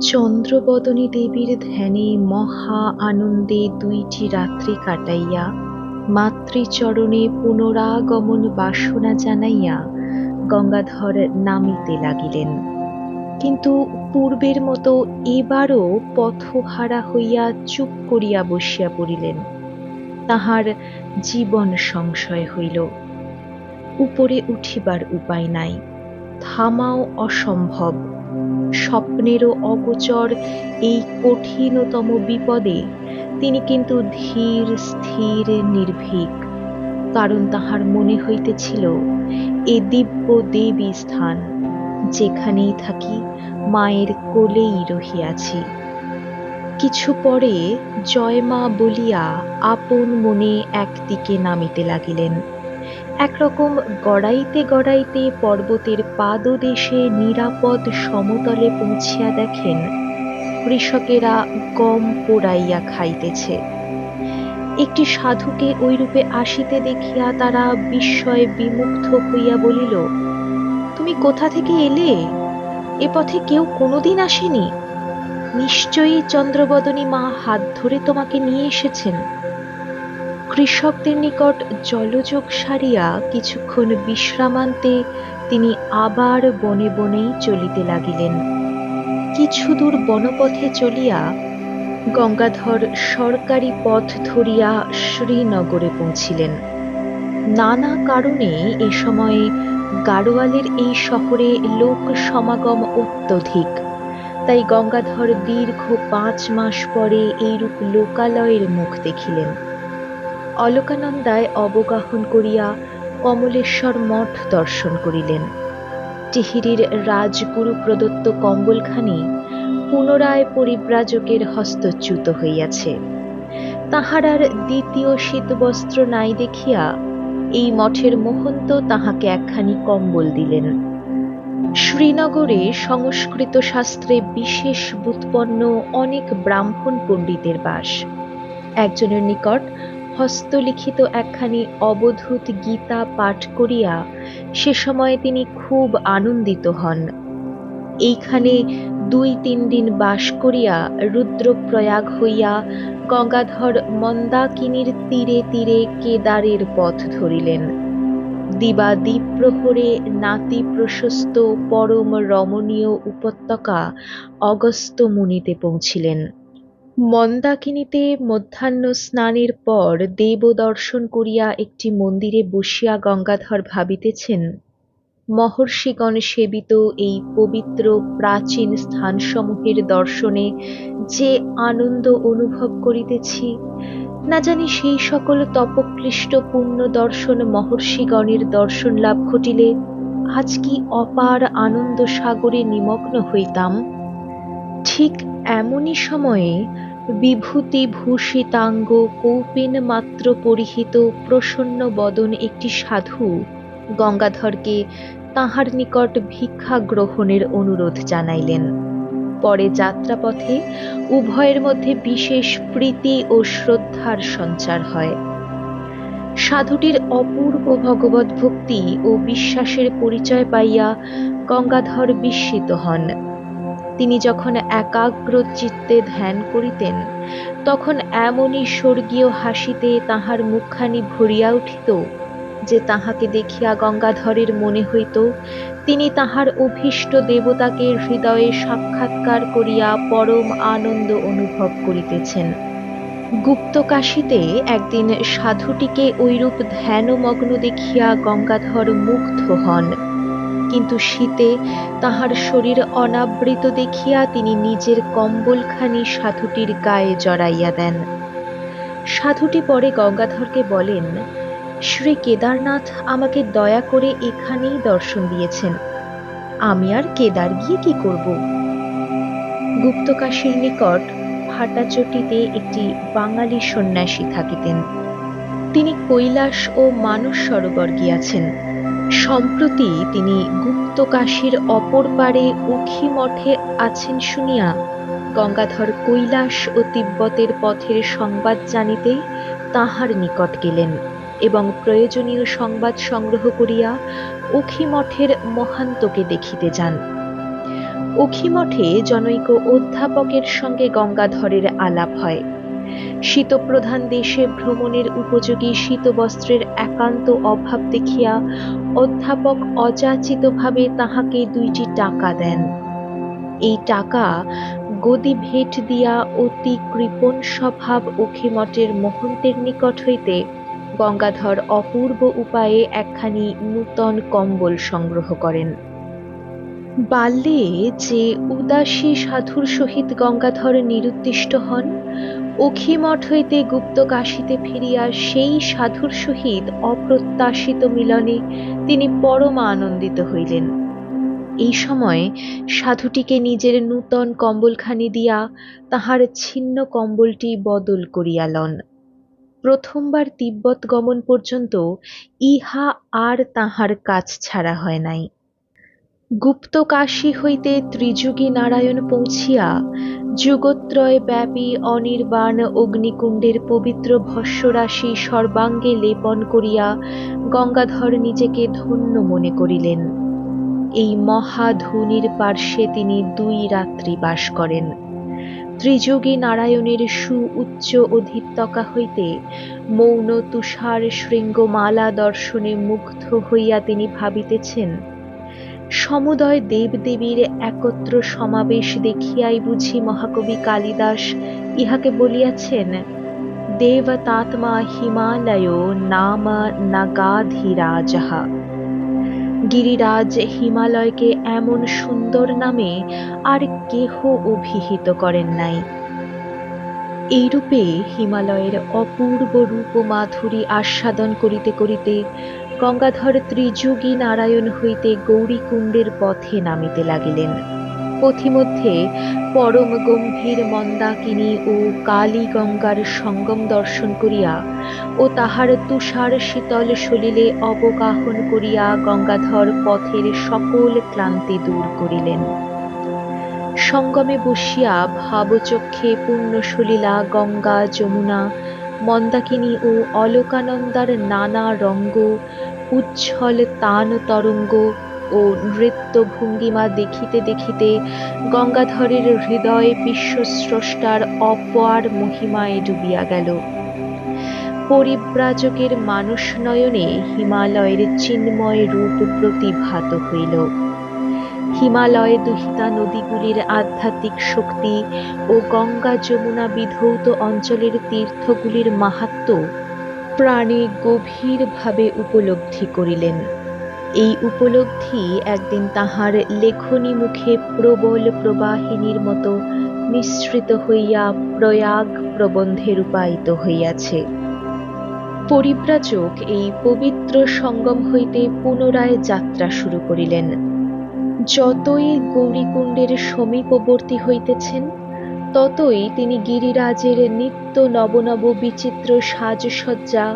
চন্দ্রবদনী দেবীর ধ্যানে মহা আনন্দে দুইটি রাত্রি কাটাইয়া, মাতৃচরণে পুনরাগমন বাসনা জানাইয়া গঙ্গাধর নামিতে লাগিলেন। কিন্তু পূর্বের মতো এবারও পথহারা হইয়া চুপ করিয়া বসিয়া পড়িলেন। তাহার জীবন সংশয় হইল। উপরে উঠিবার উপায় নাই। থামাও অসম্ভব। স্বপ্নেরও অগোচর এই কঠিনতম বিপদে তিনি কিন্তু ধীর, স্থির, নির্ভীক। কারণ তাহার মনে হইতেছিল, এ দিব্য দেবী স্থান যেখানেই থাকি মায়ের কোলেই রহিয়াছি। কিছু পরে জয়মা বলিয়া আপন মনে একদিকে নামিতে লাগিলেন। একরকম গড়াইতে গড়াইতে পর্বতের পাদদেশে নিরাপদ সমতলে পৌঁছিয়া দেখেন, কৃষকেরা গম পোড়াইয়া খাইতেছে। একটি সাধুকে ওইরূপে আসিতে দেখিয়া তারা বিস্ময়ে বিমুগ্ধ হইয়া বলিল, তুমি কোথা থেকে এলে? এ পথে কেউ কোনোদিন আসেনি। নিশ্চয়ই চন্দ্রবদনী মা হাত ধরে তোমাকে নিয়ে এসেছেন। কৃষকদের নিকট জলযোগ সারিয়া কিছুক্ষণ বিশ্রামান্তে তিনি আবার বনে বনেই চলিতে লাগিলেন। কিছু দূর বনপথে চলিয়া গঙ্গাধর সরকারি পথ ধরিয়া শ্রীনগরে পৌঁছিলেন। নানা কারণে এ সময়ে গাড়োয়ালের এই শহরে লোক সমাগম অত্যধিক। তাই গঙ্গাধর দীর্ঘ পাঁচ মাস পরে এইরূপ লোকালয়ের মুখ দেখিলেন। অলকানন্দায় অবগাহন করিয়া কমলেশ্বর মঠ দর্শন করিলেন। টিহিরির রাজগুরু প্রদত্ত কম্বলখানি পুনরায় পরিব্রাজকের হস্তচ্যুত হইয়াছে। তাহার আর দ্বিতীয় শীতবস্ত্র নাই দেখিয়া এই মঠের মহন্ত তাহাকে একখানি কম্বল দিলেন। শ্রীনগরে সংস্কৃত শাস্ত্রে বিশেষ বুৎপন্ন অনেক ব্রাহ্মণ পণ্ডিতের বাস। একজনের নিকট হস্তলিখিত একখানি অবধূত গীতা পাঠ করিয়া সে সময়ে তিনি খুব আনন্দিত হন। এইখানে দুই তিন দিন বাস করিয়া রুদ্রপ্রয়াগ হইয়া গঙ্গাধর মন্দাকিনীর তীরে তীরে কেদারের পথ ধরিলেন। দিবা দ্বীপ্রহরে নাতি প্রশস্ত পরম রমণীয় উপত্যকা অগস্ত মুনিতে পৌঁছিলেন। মন্দাকিনীতে মধ্যাহ্ন স্নানের পর দেব দর্শন করিয়া একটি মন্দিরে বসিয়া গঙ্গাধর ভাবিতেছেন, মহর্ষিগণ সেবিত এই পবিত্র প্রাচীন স্থানসমূহের দর্শনে যে আনন্দ অনুভব করিতেছি, না জানি সেই সকল তপক্লিষ্ট পুণ্য দর্শন মহর্ষিগণের দর্শন লাভ ঘটিলে আজ কি অপার আনন্দ সাগরে নিমগ্ন হইতাম? ঠিক এমনই সময়ে বিভূতি ভূষিতাঙ্গ কৌপিন মাত্র পরিহিত প্রসন্ন বদন একটি সাধু। গঙ্গাধরকে তাহার নিকট ভিক্ষা গ্রহণের অনুরোধ জানাইলেন। পরে যাত্রাপথে উভয়ের মধ্যে বিশেষ প্রীতি ও শ্রদ্ধার সঞ্চার হয়। সাধুটির অপূর্ব ভগবত ভক্তি ও বিশ্বাসের পরিচয় পাইয়া গঙ্গাধর বিস্মিত হন। তিনি যখন একাগ্র চিত্তে ধ্যান করিতেন, তখন এমনই স্বর্গীয় হাসিতে তাহার মুখখানি ভরিয়া উঠিত যে তাহাকে দেখিয়া গঙ্গাধরের মনে হইত, তিনি তাহার অভীষ্ট দেবতাকে হৃদয়ে সাক্ষাৎকার করিয়া পরম আনন্দ অনুভব করিতেছেন। গুপ্তকাশীতে একদিন সাধুটিকে ঐরূপ ধ্যানমগ্ন দেখিয়া গঙ্গাধর মুগ্ধ হন। কিন্তু শীতে তাহার শরীর অনাবৃত দেখিয়া তিনি নিজের কম্বলখানি সাধুটির গায়ে জড়াইয়া দেন। সাধুটি পরে গঙ্গাধরকে বলেন, শ্রী কেদারনাথ আমাকে দয়া করে এখানেই দর্শন দিয়েছেন। আমি আর কেদার গিয়ে কি করব? গুপ্তকাশীর নিকট ফাটাচটিতে একটি বাঙালি সন্ন্যাসী থাকিতেন। তিনি কৈলাস ও মানস সরোবর গিয়াছেন। সম্প্রতি তিনি গুপ্তকাশীর অপর পারে উখি মঠে আছেন শুনিয়া গঙ্গাধর কৈলাস ও তিব্বতের পথের সংবাদ জানিতে তাহার নিকট গেলেন এবং প্রয়োজনীয় সংবাদ সংগ্রহ করিয়া উখি মঠের মহান্তকে দেখিতে যান। অখিমঠে জনৈক অধ্যাপকের সঙ্গে গঙ্গাধরের আলাপ হয়। শীতপ্রধান দেশে ভ্রমণের উপযোগী শীতবস্ত্রের একান্ত অভাব দেখিয়া অধ্যাপক অযাচিতভাবে তাহাকে দুইটি টাকা দেন। এই টাকা গদি ভেট দিয়া অতি কৃপণ স্বভাব অখিমঠের মহন্তের নিকট হইতে গঙ্গাধর অপূর্ব উপায়ে একখানি নূতন কম্বল সংগ্রহ করেন। বাল্যে যে উদাসী সাধুর সহিত গঙ্গাধর নিরুদ্দিষ্ট হন, অখিমঠ হইতে গুপ্ত কাশীতে ফিরিয়া সেই সাধুর সহিত অপ্রত্যাশিত মিলনে তিনি পরম আনন্দিত হইলেন। এই সময় সাধুটিকে নিজের নূতন কম্বলখানি দিয়া তাহার ছিন্ন কম্বলটি বদল করিয়া লন। প্রথমবার তিব্বত গমন পর্যন্ত ইহা আর তাহার কাছ ছাড়া হয় নাই। গুপ্তকাশী হইতে ত্রিযুগী নারায়ণ পৌঁছিয়া যুগত্রয় ব্যাপী অনির্বাণ অগ্নিকুণ্ডের পবিত্র ভস্যরাশি সর্বাঙ্গে লেপন করিয়া গঙ্গাধর নিজেকে ধন্য মনে করিলেন। এই মহাধুনির পার্শ্বে তিনি দুই রাত্রি বাস করেন। ত্রিযোগী নারায়ণের সু উচ্চ অধিত্যকা হইতে মৌন তুষার শৃঙ্গমালা দর্শনে মুগ্ধ হইয়া তিনি ভাবিতেছেন সমুদয় দেবদেবীর একত্র সমাবেশ দেখিয়াই বুঝি মহাকবি কালিদাস ইহাকে বলিয়াছেন, দেবতাত্মা হিমালয় নাম নাগাধিরাজহা গিরিরাজ হিমালয়কে এমন সুন্দর নামে আর কেহ অভিহিত করেন নাই। এইরূপে হিমালয়ের অপূর্ব রূপ মাধুরী আস্বাদন করিতে করিতে গঙ্গাধর ত্রিযুগী নারায়ণ হইতে গৌরীকুণ্ডের পথে নামিতে লাগিলেন। পথিমধ্যে পরম গম্ভীর মন্দাকিনী ও কালী গঙ্গার সঙ্গম দর্শন করিয়া ও তাহার তুষার শীতল সলিলে অবগাহন করিয়া গঙ্গাধর পথের সকল ক্লান্তি দূর করিলেন। সঙ্গমে বসিয়া ভাবচক্ষে পূর্ণ সলিলা গঙ্গা যমুনা মন্দাকিনী ও অলকানন্দার নানা রঙ্গ, উচ্ছল তান তরঙ্গ ও নৃত্য ভঙ্গিমা দেখিতে দেখিতে গঙ্গাধরের হৃদয় বিশ্বস্রষ্টার অপার মহিমায় ডুবিয়া গেল। পরিব্রাজকের মানুষ নয়নে হিমালয়ের চিন্ময় রূপ প্রতিভাত হইল। হিমালয়ে দুহিতা নদীগুলির আধ্যাত্মিক শক্তি ও গঙ্গা যমুনা বিধৌত অঞ্চলের তীর্থগুলির মাহাত্ম প্রাণে গভীরভাবে উপলব্ধি করিলেন। এই উপলব্ধি একদিন তাহার লেখনী মুখে প্রবল প্রবাহিনীর মতো মিশ্রিত হইয়া প্রয়াগ প্রবন্ধে রূপায়িত হইয়াছে। পরিব্রাজক এই পবিত্র সঙ্গম হইতে পুনরায় যাত্রা শুরু করিলেন। যতই গৌরীকুণ্ডের সমীপবর্তী হইতেছেন, ততই তিনি গিরিরাজের নিত্য নবনব বিচিত্র সাজসজ্জা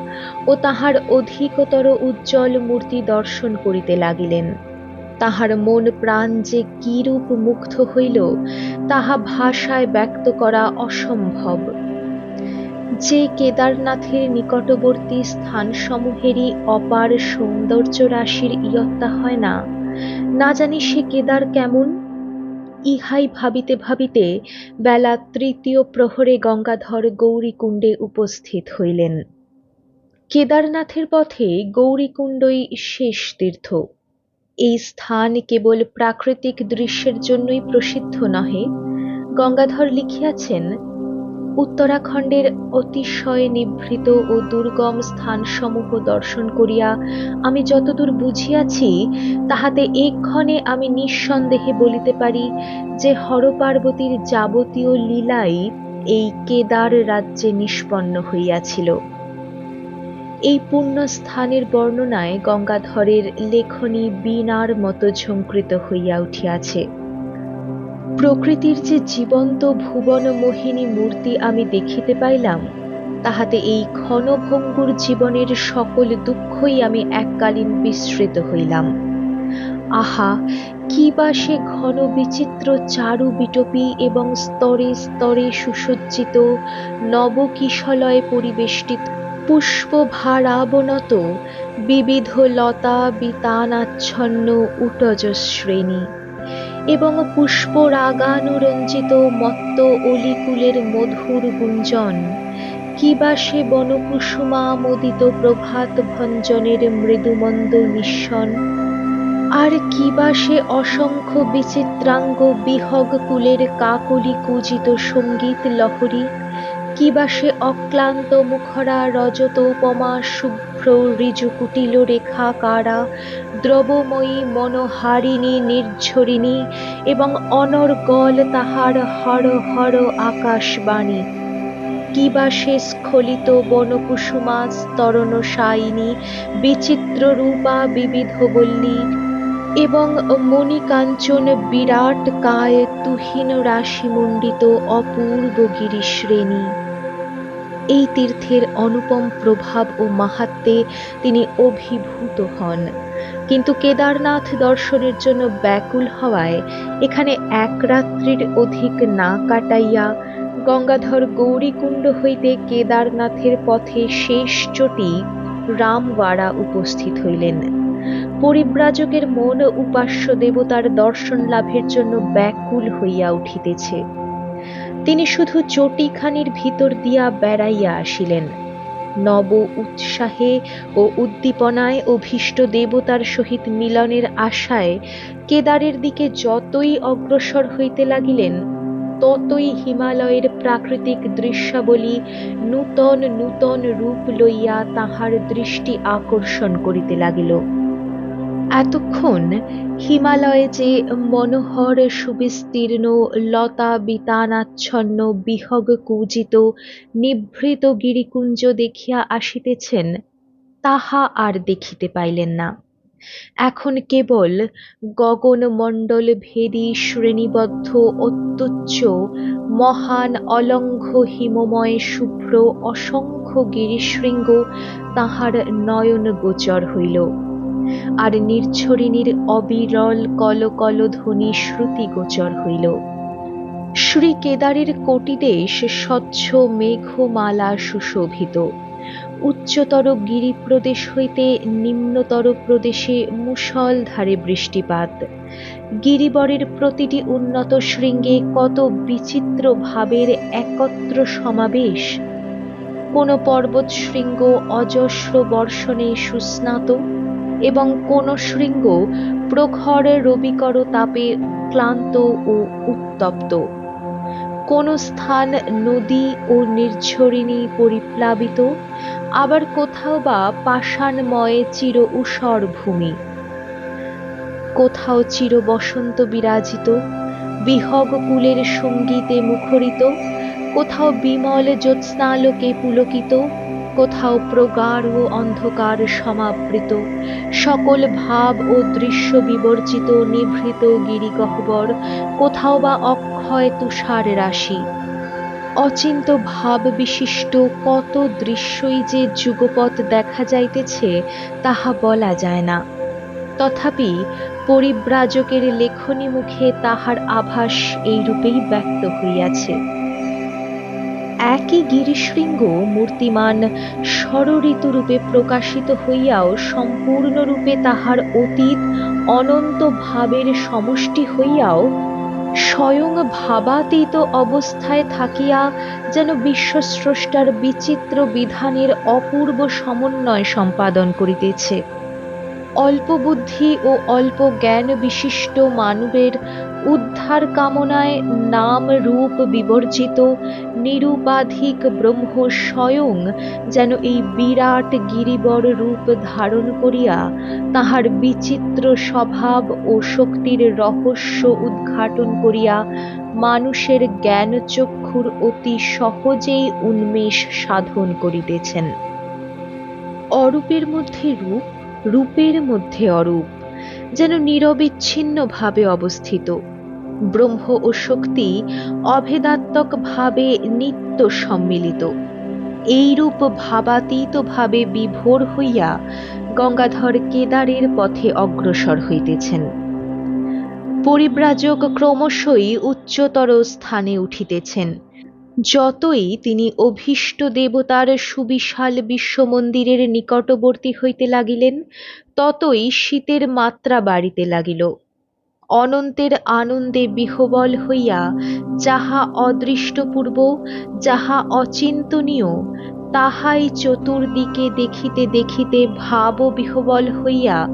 ও তাহার অধিকতর উজ্জ্বল মূর্তি দর্শন করিতে লাগিলেন। তাহার মন প্রাণ যে কিরূপ মুগ্ধ হইল, তাহা ভাষায় ব্যক্ত করা অসম্ভব। যে কেদারনাথের নিকটবর্তী স্থানসমূহেরই অপার সৌন্দর্য রাশির ইয়ত্তা হয় না না জানি সে কেদার কেমন। ইহাই ভাবিতে ভাবিতে বেলা তৃতীয় প্রহরে গঙ্গাধর গৌরীকুণ্ডে উপস্থিত হইলেন। কেদারনাথের পথে গৌরীকুণ্ডই শেষ তীর্থ। এই স্থান কেবল প্রাকৃতিক দৃশ্যের জন্যই প্রসিদ্ধ নহে। গঙ্গাধর লিখিয়াছেন উত্তরাখণ্ডের অতিশয় নিভৃত ও দুর্গম স্থানসমূহ দর্শন করিয়া আমি যতদূর বুঝিয়াছি, তাহাতে এক্ষণে আমি নিঃসন্দেহে বলিতে পারি যে হরপার্বতীর যাবতীয় লীলাই এই কেদার রাজ্যে নিষ্পন্ন হইয়াছিল। এই পুণ্য স্থানের বর্ণনায় গঙ্গাধরের লেখনী বীণার মতো ঝঙ্কৃত হইয়া উঠিয়াছে। প্রকৃতির যে জীবন্ত ভুবন মোহিনী মূর্তি আমি দেখিতে পাইলাম, তাহাতে এই ক্ষণভঙ্গুর জীবনের সকল দুঃখই আমি এককালীন বিস্মৃত হইলাম। আহা, কি বা সে ঘন বিচিত্র চারু বিটপি এবং স্তরে স্তরে সুসজ্জিত নবকিশলয়ে পরিবেষ্টিত পুষ্প ভারাবনত বিবিধ লতা বিতানাচ্ছন্ন উটজ শ্রেণি। এবং পুষ্পরাগানুরঞ্জিত মত্ত অলিকুলের মধুর গুঞ্জন। কিবা সে বনকুসুমামোদিত প্রভাত ভঞ্জনের মৃদুমন্দ নিঃসন আর কিবা সে অসংখ্য বিচিত্রাঙ্গ বিহগ কুলের কাকলি কুজিত সংগীত লহরী? কিবা সে অক্লান্ত মুখরা রজত উপমা শুভ্র কুটিল রেখা কারা, দ্রবময়ী মনোহারিণী নির্ঝরিণী এবং অনর্গল তাহার হর হর আকাশবাণী। কিবা সে স্খলিত বনকুসুমা স্তরণ সাইনী বিচিত্র রূপা বিবিধ বল্লী এবং মণিকাঞ্চন বিরাট কায় তুহিন রাশিমণ্ডিত অপূর্ব গিরিশ্রেণী এই তীর্থের অনুপম প্রভাব ও মাহাত্মে তিনি অভিভূত হন। কিন্তু কেদারনাথ দর্শনের জন্য ব্যাকুল হওয়ায় এখানে এক রাত্রির অধিক না কাটাইয়া গঙ্গাধর গৌরীকুণ্ড হইতে কেদারনাথের পথে শেষ চটি রামওয়াড়া উপস্থিত হইলেন। পরিব্রাজকের মন উপাস্য দেবতার দর্শন লাভের জন্য ব্যাকুল হইয়া উঠিতেছে। তিনি শুধু চটিখানির ভিতর দিয়া বেড়াইয়া আসিলেন। নব উৎসাহে ও উদ্দীপনায় অভীষ্ট দেবতার সহিত মিলনের আশায় কেদারের দিকে যতই অগ্রসর হইতে লাগিলেন, ততই হিমালয়ের প্রাকৃতিক দৃশ্যাবলী নূতন নূতন রূপ লইয়া তাহার দৃষ্টি আকর্ষণ করিতে লাগিল। এতক্ষণ হিমালয়ে যে মনোহর সুবিস্তীর্ণ, লতা বিতানাচ্ছন্ন, বিহগ কুজিত, নিভৃত গিরিকুঞ্জ দেখিয়া আসিতেছেন, তাহা আর দেখিতে পাইলেন না। এখন কেবল গগনমণ্ডল ভেদী শ্রেণীবদ্ধ, অত্যুচ্চ, মহান অলঙ্ঘ হিমময়, শুভ্র, অসংখ্য গিরিশৃঙ্গ তাহার নয়ন গোচর হইল। আর নির্ঝরিণীর অবিরল কল ধ্বনি শ্রুতি গোচর হইল। শ্রী কেদারের কোটিদেশ স্বচ্ছ মেঘমালা সুশোভিত। উচ্চতর গিরিপ্রদেশ হইতে নিম্নতর প্রদেশে মুষলধারে বৃষ্টিপাত। গিরিবরের প্রতিটি উন্নত শৃঙ্গে কত বিচিত্র ভাবের একত্র সমাবেশ। কোন পর্বত শৃঙ্গ অজস্র বর্ষণে সুস্নাত এবং কোন শৃঙ্গ প্রখর রবিকর তাপে ক্লান্ত ও উত্তপ্ত। কোন স্থান নদী ও নির্ঝরিণী পরিপ্লাবিত, আবার কোথাও বা পাষাণময় চির ঊষর ভূমি। কোথাও চির বসন্ত বিরাজিত, বিহগ কুলের সঙ্গীতে মুখরিত, কোথাও বিমল জ্যোৎস্নালোকে পুলকিত কোথাও প্রগাঢ় অন্ধকার সমাবৃত। সকল ভাব ও দৃশ্য বিবর্জিত নিভৃত গিরিগহ্বর, কোথাও বা অক্ষয় তুষার রাশি। অচিন্ত ভাব বিশিষ্ট কত দৃশ্যই যে যুগপথ দেখা যাইতেছে, তাহা বলা যায় না। তথাপি পরিব্রাজকের লেখনী মুখে তাহার আভাস এইরূপেই ব্যক্ত হইয়াছে। একই গিরিশৃঙ্গ মূর্তিমান ষড়ঋতুরূপে প্রকাশিত হইয়াও সম্পূর্ণরূপে তাহার অতীত অনন্ত ভাবের সমষ্টি হইয়াও স্বয়ং ভাবাতীত অবস্থায় থাকিয়া যেন বিশ্বস্রষ্টার বিচিত্র বিধানের অপূর্ব সমন্বয় সম্পাদন করিতেছে। অল্প বুদ্ধি ও অল্প জ্ঞান বিশিষ্ট মানবের উদ্ধার কামনায় নাম রূপ বিবর্জিত নিরুপাধিক ব্রহ্ম স্বয়ং যেন এই বিরাট গিরিবর রূপ ধারণ করিয়া তাহার বিচিত্র স্বভাব ও শক্তির রহস্য উদ্ঘাটন করিয়া মানুষের জ্ঞান চক্ষুর অতি সহজেই উন্মেষ সাধন করিতেছেন। অরূপের মধ্যে রূপ, রূপের মধ্যে অরূপ, যেন নিরবিচ্ছিন্নভাবে অবস্থিত। ব্রহ্ম ও শক্তি অভেদাত্মক ভাবে নিত্য সম্মিলিত। এইরূপ ভাবাতীত ভাবে বিভোর হইয়া গঙ্গাধর কেদারের পথে অগ্রসর হইতেছেন। পরিব্রাজক ক্রমশই উচ্চতর স্থানে উঠিতেছেন। যতই তিনি অভীষ্ট দেবতার সুবিশাল বিশ্বমন্দিরের নিকটবর্তী হইতে লাগিলেন, ততই শীতের মাত্রা বাড়িতে লাগিল। অনন্তের আনন্দে বিহবল হইয়া, যাহা অদৃষ্টপূর্ব, যাহা অচিন্তনীয়, তাহাই চতুর্দিকে দেখিতে দেখিতে ভাব বিহবল হইয়া,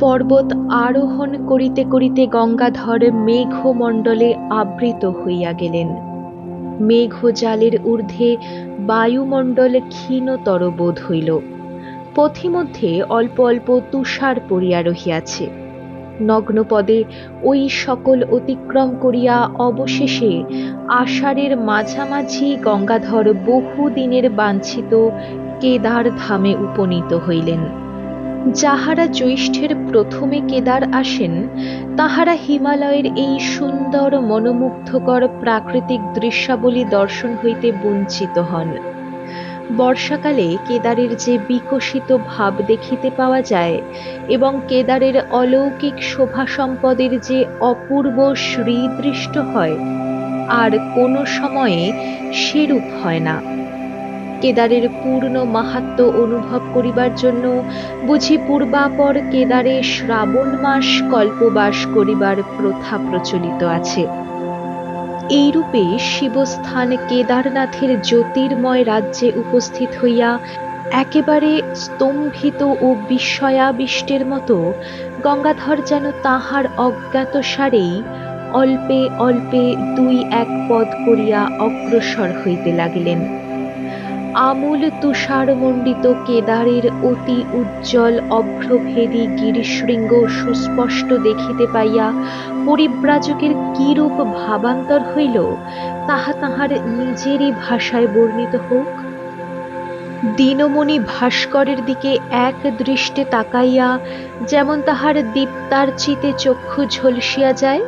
পর্বত আরোহণ করিতে করিতে গঙ্গাধর মেঘমণ্ডলে আবৃত হইয়া গেলেন। মেঘজালের ঊর্ধ্বে বায়ুমণ্ডল ক্ষীণতর বোধ হইল। পথিমধ্যে অল্প অল্প তুষার পড়িয়া রহিয়াছে। নগ্নপদে ওই সকল অতিক্রম করিয়া অবশেষে আষাঢ়ের মাঝামাঝি গঙ্গাধর বহুদিনের বাঞ্ছিত কেদার ধামে উপনীত হইলেন। যাহারা জ্যৈষ্ঠের প্রথমে কেদার আসেন, তাহারা হিমালয়ের এই সুন্দর মনোমুগ্ধকর প্রাকৃতিক দৃশ্যাবলী দর্শন হইতে বঞ্চিত হন। বর্ষাকালে কেদারের যে বিকশিত ভাব দেখিতে পাওয়া যায় এবং কেদারের অলৌকিক শোভা সম্পদের যে অপূর্ব শ্রীদৃষ্ট হয়, আর কোনো সময়ে সেরূপ হয় না। কেদারের পূর্ণ মাহাত্ম অনুভব করিবার জন্য বুঝি পূর্বাপর কেদারে শ্রাবণ মাস কল্পবাস করিবার প্রথা প্রচলিত আছে। এইরূপে শিবস্থান কেদারনাথের জ্যোতির্ময় রাজ্যে উপস্থিত হইয়া একেবারে স্তম্ভিত ও বিস্ময়াবিষ্টের মতো গঙ্গাধর যেন তাহার অজ্ঞাত সারেই অল্পে অল্পে দুই এক পদ করিয়া অগ্রসর হইতে লাগিলেন। আমূল তুষারমণ্ডিত কেদারের অতি উজ্জ্বল অভ্রভেদী গিরিশৃঙ্গ সুস্পষ্ট দেখিতে পাইয়া পরিব্রাজকের কিরূপ ভাবান্তর হইল, তাহা তাহার নিজেরই ভাষায় বর্ণিত হোক। দীনমণি ভাস্করের দিকে এক দৃষ্টে তাকাইয়া যেমন তাহার দীপ্তার্চিতে চক্ষু ঝলসিয়া যায়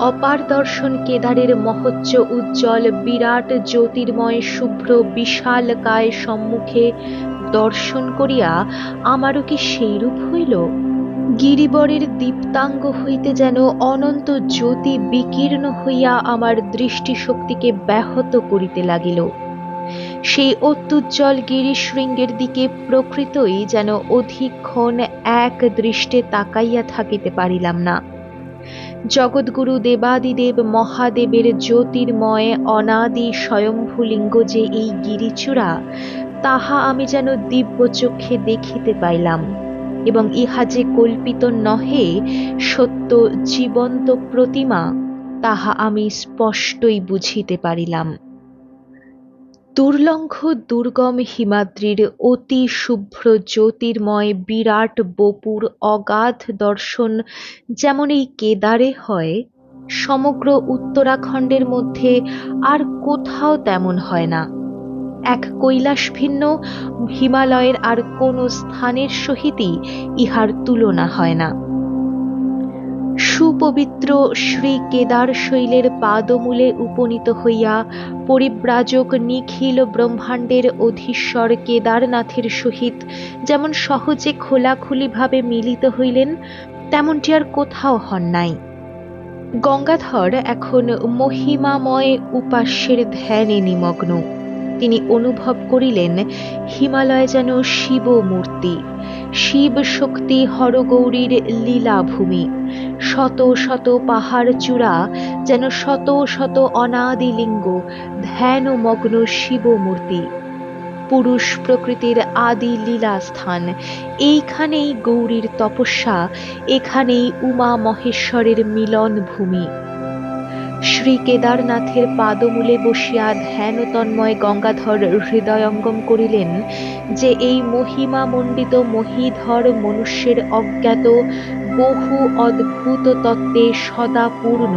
অপার দর্শন কেদারের মহোচ্চ উজ্জ্বল বিরাট জ্যোতির্ময় শুভ্র বিশাল কায় সম্মুখে দর্শন করিয়া আমারও কি সেইরূপ হইল? গিরিবরের দীপ্তাঙ্গ হইতে যেন অনন্ত জ্যোতি বিকীর্ণ হইয়া আমার দৃষ্টিশক্তিকে ব্যাহত করিতে লাগিল। সেই অত্যুজ্জ্বল গিরিশৃঙ্গের দিকে প্রকৃতই যেন অধিকক্ষণ এক দৃষ্টে তাকাইয়া থাকিতে পারিলাম না। জগৎগুরু দেবাদিদেব মহাদেবের জ্যোতির্ময় অনাদি স্বয়ম্ভুলিঙ্গ যে এই গিরিচূড়া, তাহা আমি যেন দিব্য চক্ষে দেখিতে পাইলাম এবং ইহা যে কল্পিত নহে, সত্য জীবন্ত প্রতিমা, তাহা আমি স্পষ্টই বুঝিতে পারিলাম। দুর্লঙ্ঘ দুর্গম হিমাদ্রির অতি শুভ্র জ্যোতির্ময় বিরাট বপুর অগাধ দর্শন যেমন এই কেদারে হয়, সমগ্র উত্তরাখণ্ডের মধ্যে আর কোথাও তেমন হয় না। এক কৈলাস ভিন্ন হিমালয়ের আর কোনো স্থানের সহিতই ইহার তুলনা হয় না। সুপবিত্র শ্রী কেদার শৈলের পাদমূলে উপনীত হইয়া পরিব্রাজক নিখিল ব্রহ্মাণ্ডের অধীশ্বর কেদারনাথের সহিত যেমন সহজে খোলাখুলিভাবে মিলিত হইলেন, তেমনটি আর কোথাও হন নাই। গঙ্গাধর এখন মহিমাময় উপাস্যের ধ্যানে নিমগ্ন। তিনি অনুভব করিলেন, হিমালয় যেন শিব মূর্তি শিব শক্তি হরগৌরীর লীলাভূমি, শত শত পাহাড় চূড়া যেন শত শত অনাদি লিঙ্গ ধ্যানমগ্ন শিব মূর্তি পুরুষ প্রকৃতির আদি লীলা স্থান এইখানেই গৌরীর তপস্যা, এখানেই উমা মহেশ্বরের মিলন ভূমি শ্রী কেদারনাথের পাদমূলে বসিয়া ধ্যান তন্ময় গঙ্গাধর হৃদয়ঙ্গম করিলেন যে এই মহিমা মণ্ডিত মহিধর মনুষ্যের অজ্ঞাত বহু অদ্ভুত তত্ত্বে সদা পূর্ণ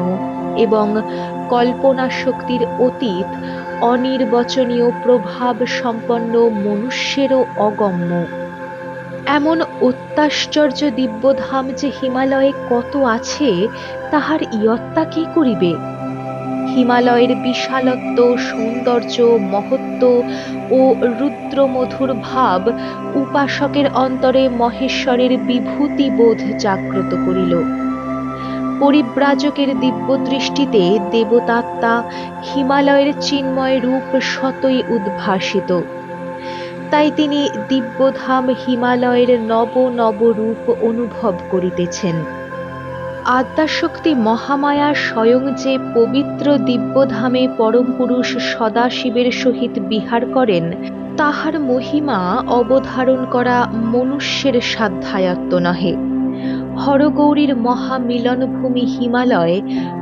এবং কল্পনা শক্তির অতীত অনির্বচনীয় প্রভাব সম্পন্ন মনুষ্যেরও অগম্য। এমন অত্যাশ্চর্য দিব্যধাম যে হিমালয়ে কত আছে, তাহার ইয়ত্তা কি করিবে? হিমালয়ের বিশালত্ব, সৌন্দর্য, মহত্ব ও রুদ্রমধুর ভাব উপাসকের অন্তরে মহেশ্বরের বিভূতি বোধ জাগ্রত করিল। পরিব্রাজকের দিব্য দৃষ্টিতে দেবতাত্মা হিমালয়ের চিন্ময় রূপ শতই উদ্ভাসিত। তাই তিনি দিব্যধাম হিমালয়ের নব নব রূপ অনুভব করিতেছেন। আদ্যাশক্তি মহামায়া স্বয়ং যে পবিত্র দিব্যধামে পরমপুরুষ সদাশিবের সহিত বিহার করেন, তাহার মহিমা অবধারণ করা মনুষ্যের সাধ্যায়ত্ত নহে। হরগৌরীর মহামিলনভূমি হিমালয়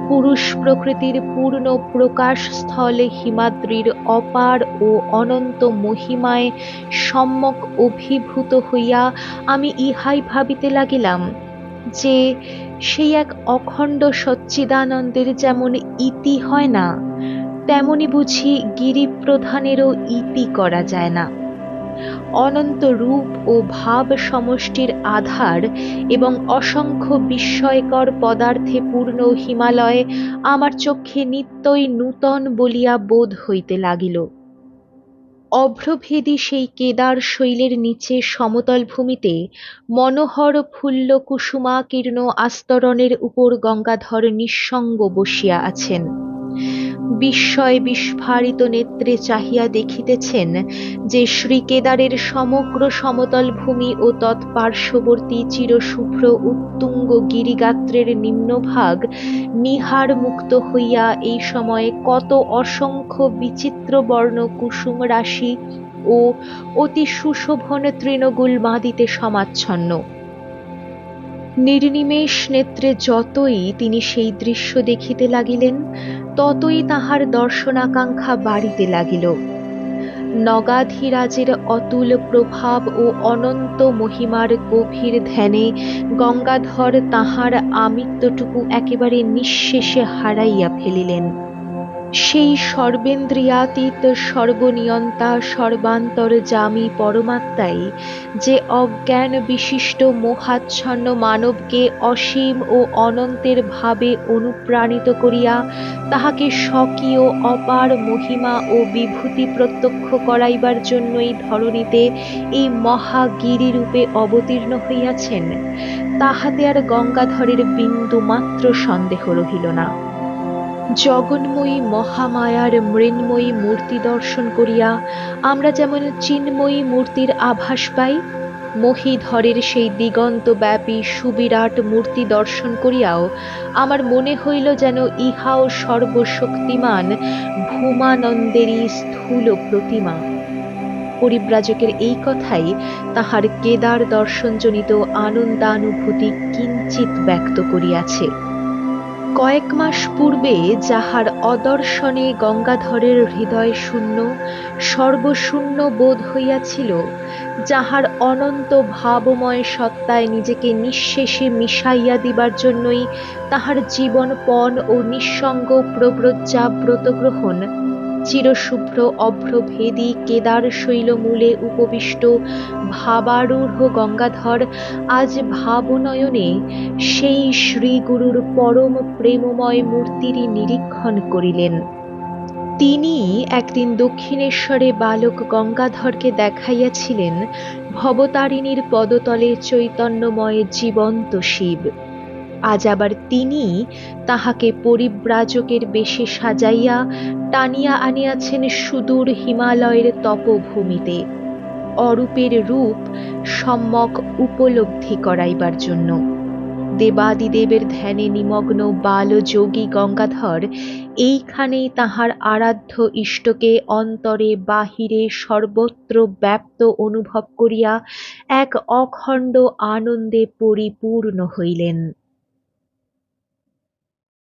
পুরুষ প্রকৃতির পূর্ণ প্রকাশ স্থলে হিমাদ্রির অপার ও অনন্ত মহিমায় সম্যক অভিভূত হইয়া আমি ইহাই ভাবিতে লাগিলাম যে সেই এক অখণ্ড সচ্চিদানন্দের যেমন ইতি হয় না, তেমনি বুঝি গিরিপ্রধানেরও ইতি করা যায় না। অনন্ত রূপ ও ভাব সমষ্টির আধার এবং অসংখ্য বিস্ময়কর পদার্থে পূর্ণ হিমালয় আমার চক্ষে নিত্যই নূতন বলিয়া বোধ হইতে লাগিল। অভ্রভেদী সেই কেদার শৈলের নিচে সমতল ভূমিতে মনোহর ফুল্ল কুসুমাকীর্ণ আস্তরণের উপর গঙ্গাধর নিঃসঙ্গ বসিয়া আছেন। বিস্ময় বিস্ফারিত নেত্রে চাহিয়া দেখিতেছেন যে শ্রীকেদারের সমগ্র সমতল ভূমি ও তৎপার্শ্ববর্তী চিরশুভ্র উত্তুঙ্গ গিরিগাত্রের নিম্নভাগ নিহার মুক্ত হইয়া এই সময়ে কত অসংখ্য বিচিত্র বর্ণ কুসুম রাশি ও অতি সুশোভন তৃণগুল মাদিতে সমাচ্ছন্ন। নির্নিমেষ নেত্রে যতই তিনি সেই দৃশ্য দেখিতে লাগিলেন, ততই তাহার দর্শনাকাঙ্ক্ষা বাড়িতে লাগিল। নগাধিরাজের অতুল প্রভাব ও অনন্ত মহিমার গভীর ধ্যানে গঙ্গাধর তাহার আমিত্বটুকু একেবারে নিঃশেষে হারাইয়া ফেলিলেন। সেই সর্বেন্দ্রিয়াতীত সর্বনিয়ন্তা সর্বান্তর্যামী পরমাত্মাই যে অজ্ঞান বিশিষ্ট মোহাচ্ছন্ন মানবকে অসীম ও অনন্তের ভাবে অনুপ্রাণিত করিয়া তাহাকে স্বকীয় অপার মহিমা ও বিভূতি প্রত্যক্ষ করাইবার জন্যই ধরণীতে এই মহাগিরিরূপে অবতীর্ণ হইয়াছেন, তাহাতে আর গঙ্গাধরের বিন্দু মাত্র সন্দেহ রহিল না। জগন্ময়ী মহামায়ার মৃন্ময়ী মূর্তি দর্শন করিয়া আমরা যেমন চিন্ময়ী মূর্তির আভাস পাই, মহিধরের সেই দিগন্তব্যাপী সুবিরাট মূর্তি দর্শন করিয়াও আমার মনে হইল যেন ইহাও সর্বশক্তিমান ভূমানন্দেরই স্থূল প্রতিমা। পরিব্রাজকের এই কথাই তাহার কেদার দর্শনজনিত আনন্দানুভূতি কিঞ্চিত ব্যক্ত করিয়াছে। কয়েক মাস পূর্বে যাহার অদর্শনে গঙ্গাধরের হৃদয় শূন্য, সর্বশূন্য বোধ হইয়াছিল, যাহার অনন্ত ভাবময় সত্তায় নিজেকে নিঃশেষে মিশাইয়া দিবার জন্যই তাহার জীবনপণ ও নিঃসঙ্গ প্রব্রজ্জা ব্রতগ্রহণ চিরশুভ্র অভ্রভেদী কেদার শৈলমূলে উপবিষ্ট ভাবারূঢ় গঙ্গাধর, আজ ভাবনয়নে সেই শ্রীগুরুর পরম প্রেমময় মূর্তিরই নিরীক্ষণ করিলেন। তিনি একদিন দক্ষিণেশ্বরে বালক গঙ্গাধরকে দেখাইয়াছিলেন ভবতারিণীর পদতলে চৈতন্যময় জীবন্ত শিব। আজ আবার তিনি তাহাকে পরিব্রাজকের বেশে সাজাইয়া টানিয়া আনিয়াছেন সুদূর হিমালয়ের তপভূমিতে, অরূপের রূপ সম্যক উপলব্ধি করাইবার জন্য। দেবাদিদেবের ধ্যানে নিমগ্ন বালযোগী গঙ্গাধর এইখানেই তাহার আরাধ্য ইষ্টকে অন্তরে বাহিরে সর্বত্র ব্যাপ্ত অনুভব করিয়া এক অখণ্ড আনন্দে পরিপূর্ণ হইলেন।